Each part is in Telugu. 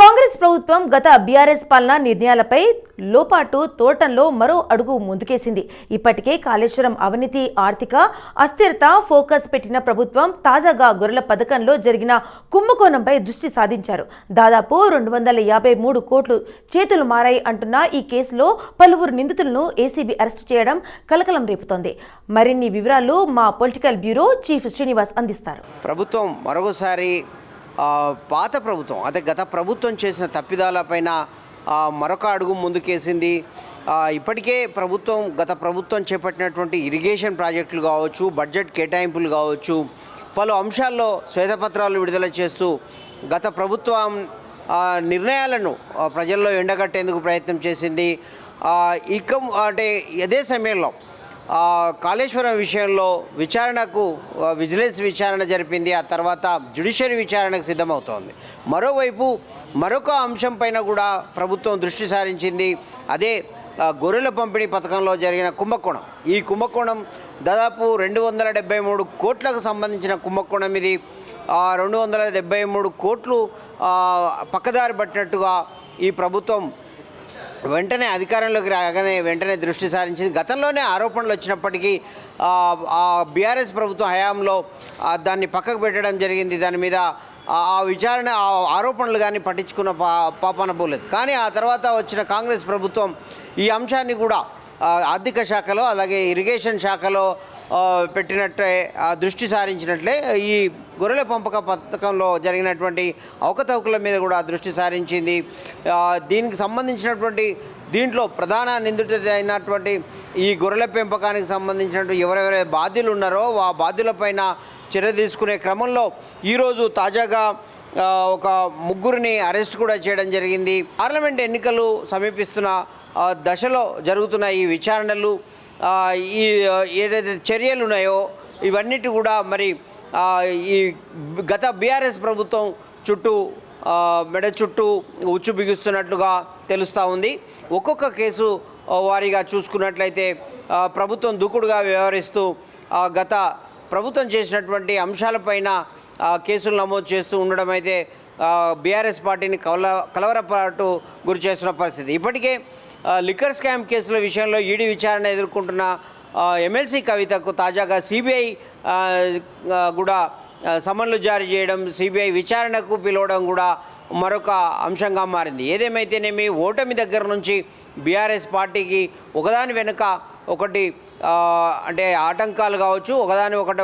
కాంగ్రెస్ ప్రభుత్వం గత బీఆర్ఎస్ పాలన నిర్ణయాలపై లోపాటు తోటంలో మరో అడుగు ముందుకేసింది. ఇప్పటికే కాళేశ్వరం అవినీతి ఆర్థిక అస్థిరత ఫోకస్ పెట్టిన ప్రభుత్వం తాజాగా గొర్రెల పథకంలో జరిగిన కుంభకోణంపై దృష్టి సాధించారు. దాదాపు రెండు వందల యాభై మూడు కోట్లు చేతులు మారాయి అంటున్న ఈ కేసులో పలువురు నిందితులను ఏసీబీ అరెస్టు చేయడం కలకలం రేపుతోంది. మరిన్ని వివరాలు మా పొలిటికల్ బ్యూరో చీఫ్ శ్రీనివాస్ అందిస్తారు. ప్రభుత్వం మరొకసారి పాత ప్రభుత్వం అదే గత ప్రభుత్వం చేసిన తప్పిదాలపైన మరొక అడుగు ముందుకేసింది. ఇప్పటికే ప్రభుత్వం గత ప్రభుత్వం చేపట్టినటువంటి ఇరిగేషన్ ప్రాజెక్టులు కావచ్చు బడ్జెట్ కేటాయింపులు కావచ్చు పలు అంశాల్లో శ్వేతపత్రాలు విడుదల చేస్తూ గత ప్రభుత్వం నిర్ణయాలను ప్రజల్లో ఎండగట్టేందుకు ప్రయత్నం చేసింది. ఇక అంటే అదే సమయంలో కాళేశ్వరం విషయంలో విచారణకు విజిలెన్స్ విచారణ జరిపింది. ఆ తర్వాత జ్యుడిషియరీ విచారణకు సిద్ధమవుతోంది. మరోవైపు మరొక అంశం పైన కూడా ప్రభుత్వం దృష్టి సారించింది. అదే గొర్రెల పంపిణీ పథకంలో జరిగిన కుంభకోణం. ఈ కుంభకోణం దాదాపు రెండు వందల డెబ్బై మూడు కోట్లకు సంబంధించిన కుంభకోణం ఇది. రెండు వందల డెబ్బై మూడు కోట్లు పక్కదారి పట్టినట్టుగా ఈ ప్రభుత్వం వెంటనే అధికారంలోకి రాగానే వెంటనే దృష్టి సారించింది. గతంలోనే ఆరోపణలు వచ్చినప్పటికీ ఆ, బీఆర్ఎస్ ప్రభుత్వం హయాంలో దాన్ని పక్కకు పెట్టడం జరిగింది. దాని మీద ఆ విచారణ ఆ ఆరోపణలు కానీ పట్టించుకున్న పా పాపన పోలేదు కానీ ఆ తర్వాత వచ్చిన కాంగ్రెస్ ప్రభుత్వం ఈ అంశాన్ని కూడా ఆర్థిక శాఖలో అలాగే ఇరిగేషన్ శాఖలో పెట్టినట్టే దృష్టి సారించినట్లే ఈ గొర్రెల పెంపక పథకంలో జరిగినటువంటి అవకతవకల మీద కూడా దృష్టి సారించింది. దీనికి సంబంధించినటువంటి దీంట్లో ప్రధాన నిందితుడు అయినటువంటి ఈ గొర్రెల పెంపకానికి సంబంధించినటువంటి ఎవరెవరైతే బాధ్యులు ఉన్నారో ఆ బాధ్యులపైన చర్య తీసుకునే క్రమంలో ఈరోజు తాజాగా ఒక ముగ్గురిని అరెస్ట్ కూడా చేయడం జరిగింది. పార్లమెంట్ ఎన్నికలు సమీపిస్తున్న దశలో జరుగుతున్న ఈ విచారణలు ఈ ఏదైతే చర్యలు ఉన్నాయో ఇవన్నిటి కూడా మరి ఈ గత బీఆర్ఎస్ ప్రభుత్వం చుట్టూ మెడ చుట్టూ ఉచ్చు బిగుస్తున్నట్లుగా తెలుస్తూ ఉంది. ఒక్కొక్క కేసు వారిగా చూసుకున్నట్లయితే ప్రభుత్వం దూకుడుగా వ్యవహరిస్తూ గత ప్రభుత్వం చేసినటువంటి అంశాలపైన కేసులు నమోదు చేస్తూ ఉండడం అయితే బీఆర్ఎస్ పార్టీని కలవ కలవరపాటు గురి చేస్తున్న పరిస్థితి. ఇప్పటికే లిక్కర్ స్కామ్ కేసుల విషయంలో ఈడీ విచారణ ఎదుర్కొంటున్న ఎమ్మెల్సీ కవితకు తాజాగా సిబిఐ కూడా సమన్లు జారీ చేయడం సిబిఐ విచారణకు పిలవడం కూడా మరొక అంశంగా మారింది. ఏదేమైతేనేమి ఓటమి దగ్గర నుంచి బీఆర్ఎస్ పార్టీకి ఒకదాని వెనుక ఒకటి అంటే ఆటంకాలు కావచ్చు ఒకదాని ఒకటి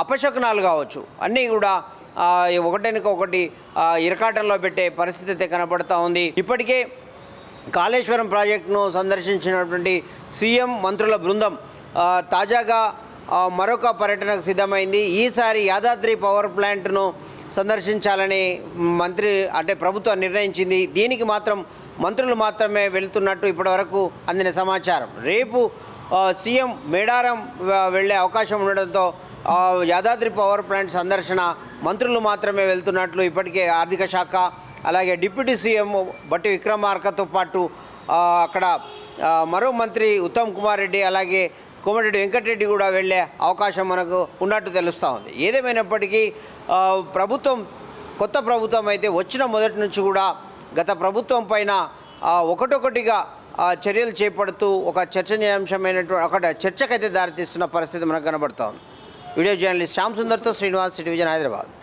అపశకునాలు కావచ్చు. అన్నీ కూడా ఆ, ఒకటెనుక ఒకటి ఇరకాటంలో పెట్టే పరిస్థితి అయితే కనబడతా ఉంది. ఇప్పటికే కాళేశ్వరం ప్రాజెక్టును సందర్శించినటువంటి సీఎం మంత్రుల బృందం తాజాగా మరొక పర్యటనకు సిద్ధమైంది. ఈసారి యాదాద్రి పవర్ ప్లాంట్ను సందర్శించాలని మంత్రి అంటే ప్రభుత్వం నిర్ణయించింది. దీనికి మాత్రం మంత్రులు మాత్రమే వెళ్తున్నట్టు ఇప్పటివరకు అందిన సమాచారం. రేపు సీఎం మేడారం వెళ్ళే అవకాశం ఉండడంతో యాదాద్రి పవర్ ప్లాంట్ సందర్శన మంత్రులు మాత్రమే వెళ్తున్నట్లు ఇప్పటికే ఆర్థిక శాఖ అలాగే డిప్యూటీ సీఎం బట్టి విక్రమార్కతో పాటు అక్కడ మరో మంత్రి ఉత్తమ్ కుమార్ రెడ్డి అలాగే కోమటిరెడ్డి వెంకటరెడ్డి కూడా వెళ్ళే అవకాశం మనకు ఉన్నట్టు తెలుస్తూ ఉంది. ఏదేమైనప్పటికీ ప్రభుత్వం కొత్త ప్రభుత్వం అయితే వచ్చిన మొదటి నుంచి కూడా గత ప్రభుత్వం పైన ఒకటొకటిగా చర్యలు చేపడుతూ ఒక చర్చనీయాంశమైనటువంటి ఒక చర్చకైతే దారితీస్తున్న పరిస్థితి మనకు కనబడుతోంది వీడియో జర్నలిస్ట్ శ్యామ్ సుందర్తో శ్రీనివాస్ సిటీ హైదరాబాద్.